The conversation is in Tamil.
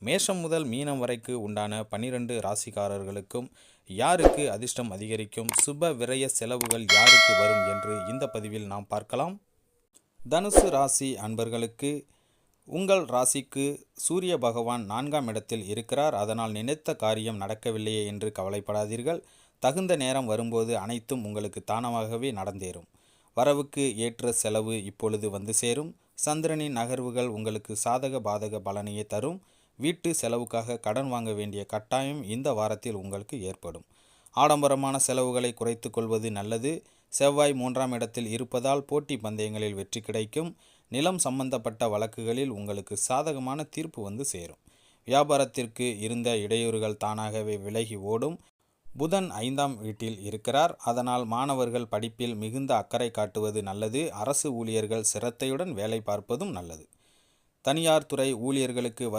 மேஷம் முதல் மீனம் வரைக்கு உண்டான பனிரெண்டு ராசிக்காரர்களுக்கும் யாருக்கு அதிர்ஷ்டம் அதிகரிக்கும் சுப விரய செலவுகள் யாருக்கு வரும் என்று இந்த பதிவில் நாம் பார்க்கலாம். தனுசு ராசி அன்பர்களுக்கு உங்கள் ராசிக்கு சூரிய பகவான் நான்காம் இடத்தில் இருக்கிறார். அதனால் நினைத்த காரியம் நடக்கவில்லையே என்று கவலைப்படாதீர்கள். தகுந்த நேரம் வரும்போது அனைத்தும் உங்களுக்கு தானமாகவே நடந்தேறும். வரவுக்கு ஏற்ற செலவு இப்பொழுது வந்து சேரும். சந்திரனின் நகர்வுகள் உங்களுக்கு சாதக பாதக பலனையே தரும். வீட்டு செலவுக்காக கடன் வாங்க வேண்டிய கட்டாயம் இந்த வாரத்தில் உங்களுக்கு ஏற்படும். ஆடம்பரமான செலவுகளை குறைத்து கொள்வது நல்லது. செவ்வாய் மூன்றாம் இடத்தில் இருப்பதால் போட்டி பந்தயங்களில் வெற்றி கிடைக்கும். நிலம் சம்பந்தப்பட்ட வழக்குகளில் உங்களுக்கு சாதகமான தீர்ப்பு வந்து சேரும். வியாபாரத்திற்கு இருந்த இடையூறுகள் தானாகவே விலகி ஓடும். புதன் ஐந்தாம் வீட்டில் இருக்கிறார். அதனால் மாணவர்கள் படிப்பில் மிகுந்த அக்கறை காட்டுவது நல்லது. அரசு ஊழியர்கள் சிரத்தையுடன் வேலை பார்ப்பதும் நல்லது. தனியார் துறை ஊழியர்களுக்கு வரும்